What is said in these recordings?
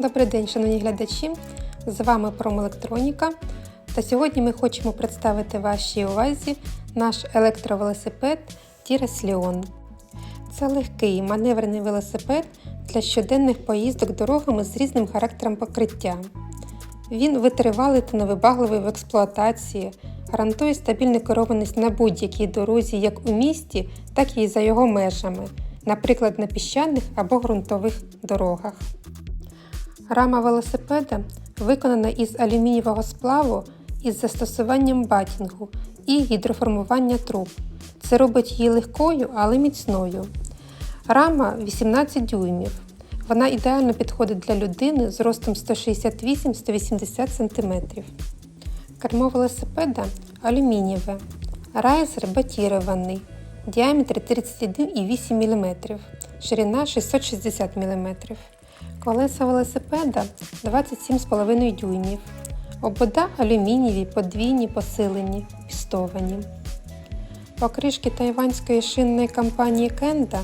Добрий день, шановні глядачі! З вами Промелектроніка. Та сьогодні ми хочемо представити вашій увазі наш електровелосипед Tires Leon. Це легкий маневрений велосипед для щоденних поїздок дорогами з різним характером покриття. Він витривалий та невибагливий в експлуатації, гарантує стабільну керованість на будь-якій дорозі як у місті, так і за його межами, наприклад, на піщаних або ґрунтових дорогах. Рама велосипеда виконана із алюмінієвого сплаву із застосуванням батінгу і гідроформування труб. Це робить її легкою, але міцною. Рама 18 дюймів. Вона ідеально підходить для людини з ростом 168-180 см. Кермо велосипеда алюмінієве. Райзер батірований. Діаметр 31,8 мм, ширина 660 мм. Колеса велосипеда 27,5 дюймів. Обода алюмінієві, подвійні, посилені, пістовані. Покришки тайванської шинної компанії Кенда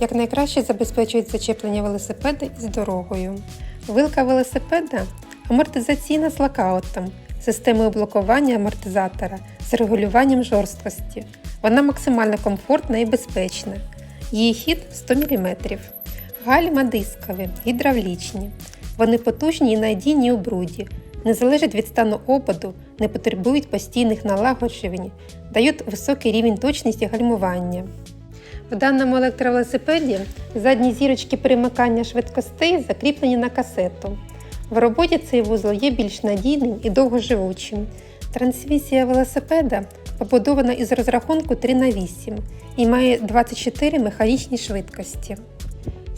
якнайкраще забезпечують зачеплення велосипеда із дорогою. Вилка велосипеда амортизаційна з локаутом, системою блокування амортизатора з регулюванням жорсткості. Вона максимально комфортна і безпечна. Її хід 100 мм. Гальма дискові, гідравлічні. Вони потужні і надійні у бруді, не залежать від стану опаду, не потребують постійних налагоджувань, дають високий рівень точності гальмування. В даному електровелосипеді задні зірочки перемикання швидкостей закріплені на касету. В роботі цей вузол є більш надійним і довгоживучим. Трансмісія велосипеда побудована із розрахунку 3 на 8 і має 24 механічні швидкості.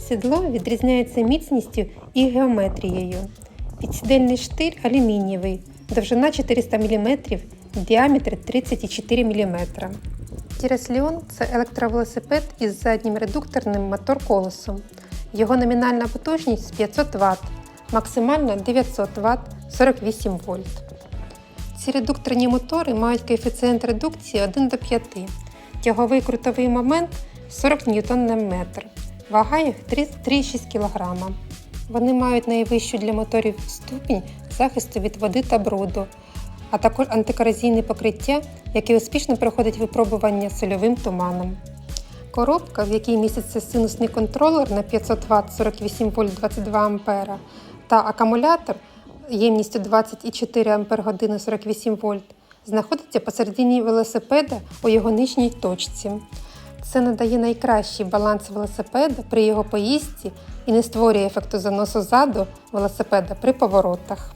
Сідло відрізняється міцністю і геометрією. Підсідельний штиль алюмінієвий, довжина 400 мм, діаметр 34 мм. Тірес Ліон це електровелосипед із заднім редукторним мотор-колесом. Його номінальна потужність 500 Вт, максимально 900 Вт 48 вольт. Ці редукторні мотори мають коефіцієнт редукції 1 до 5. Тяговий крутовий момент 40 Нм. Вага їх 3,6 кг. Вони мають найвищу для моторів ступінь захисту від води та бруду, а також антикоразійне покриття, яке успішно проходить випробування сольовим туманом. Коробка, в якій міститься синусний контролер на 500 Вт 48 В 22 А та акумулятор ємністю 24 Ах 48 В, знаходиться посередині велосипеда у його нижній точці. Це надає найкращий баланс велосипеда при його поїздці і не створює ефекту заносу ззаду велосипеда при поворотах.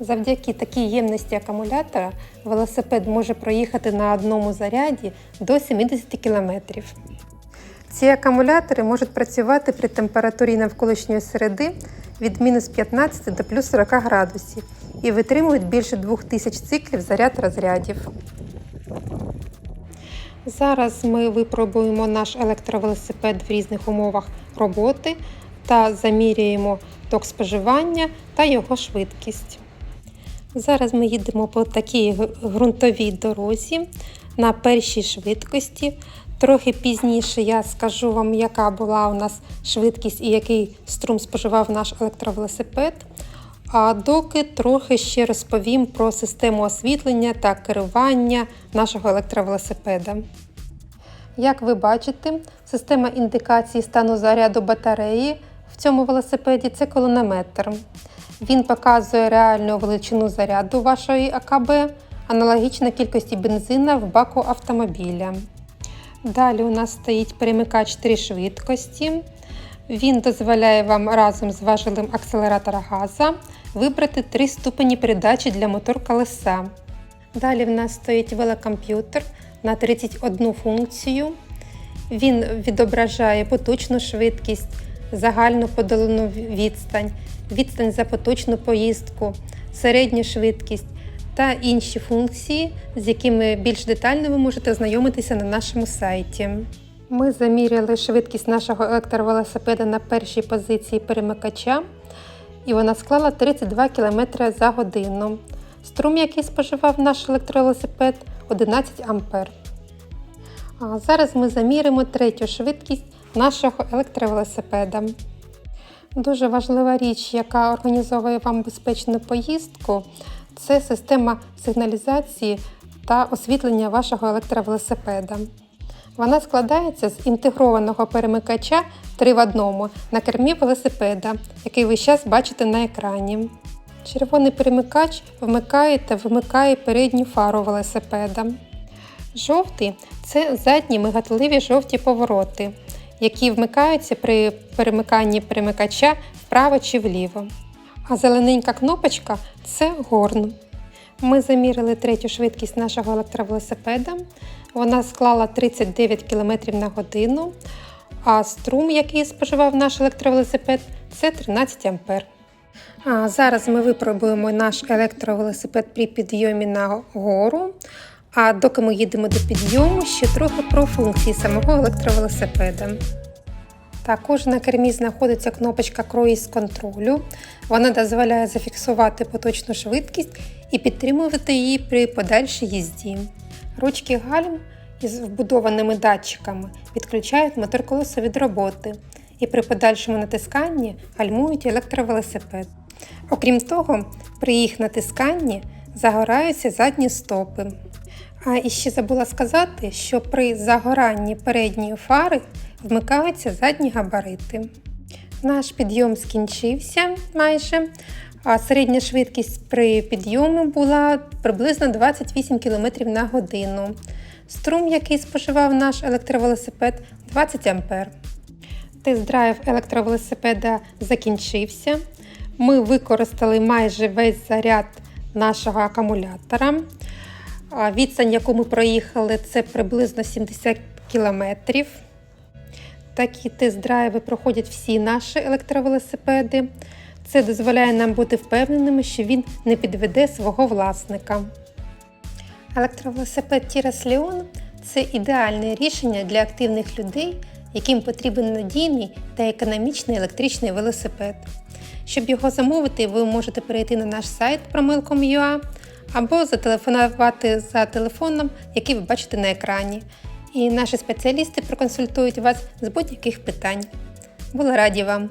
Завдяки такій ємності акумулятора велосипед може проїхати на одному заряді до 70 км. Ці акумулятори можуть працювати при температурі навколишньої середи від мінус 15 до плюс 40 градусів і витримують більше 2000 циклів заряд розрядів. Зараз ми випробуємо наш електровелосипед в різних умовах роботи та замірюємо ток споживання та його швидкість. Зараз ми їдемо по такій ґрунтовій дорозі на першій швидкості. Трохи пізніше я скажу вам, яка була у нас швидкість і який струм споживав наш електровелосипед. А доки трохи ще розповім про систему освітлення та керування нашого електровелосипеда. Як ви бачите, система індикації стану заряду батареї в цьому велосипеді це колонометр. Він показує реальну величину заряду вашої АКБ, аналогічно кількості бензина в баку автомобіля. Далі у нас стоїть перемикач 3 швидкості. Він дозволяє вам разом з важелем акселератора газа вибрати 3 ступені передачі для мотор колеса. Далі в нас стоїть велокомп'ютер на 31 функцію. Він відображає поточну швидкість, загальну подолену відстань, відстань за поточну поїздку, середню швидкість та інші функції, з якими більш детально ви можете ознайомитися на нашому сайті. Ми заміряли швидкість нашого електровелосипеда на першій позиції перемикача, і вона склала 32 км за годину. Струм, який споживав наш електровелосипед 11 А. А зараз ми заміримо третю швидкість нашого електровелосипеда. Дуже важлива річ, яка організовує вам безпечну поїздку, це система сигналізації та освітлення вашого електровелосипеда. Вона складається з інтегрованого перемикача 3 в одному на кермі велосипеда, який ви зараз бачите на екрані. Червоний перемикач вмикає та вимикає передню фару велосипеда. Жовтий це задні мигатливі жовті повороти, які вмикаються при перемиканні перемикача вправо чи вліво. А зелененька кнопочка це горн. Ми замірили третю швидкість нашого електровелосипеда. Вона склала 39 км на годину, а струм, який споживав наш електровелосипед, це 13 А. А зараз ми випробуємо наш електровелосипед при підйомі на гору. А доки ми їдемо до підйому, ще трохи про функції самого електровелосипеда. Також на кермі знаходиться кнопочка круїз контролю. Вона дозволяє зафіксувати поточну швидкість і підтримувати її при подальшій їзді. Ручки гальм із вбудованими датчиками відключають мотор колеса від роботи і при подальшому натисканні гальмують електровелосипед. Окрім того, при їх натисканні загораються задні стопи. А і ще забула сказати, що при загоранні передньої фари вмикаються задні габарити. Наш підйом скінчився майже, а середня швидкість при підйому була приблизно 28 км на годину. Струм, який споживав наш електровелосипед 20 А. Тест-драйв електровелосипеда закінчився. Ми використали майже весь заряд нашого акумулятора. Відстань, яку ми проїхали, це приблизно 70 кілометрів. Такі тест-драйви проходять всі наші електровелосипеди. Це дозволяє нам бути впевненими, що він не підведе свого власника. Електровелосипед Tiras Leon – це ідеальне рішення для активних людей, яким потрібен надійний та економічний електричний велосипед. Щоб його замовити, ви можете перейти на наш сайт promil.com.ua або зателефонувати за телефоном, який ви бачите на екрані. І наші спеціалісти проконсультують вас з будь-яких питань. Була раді вам!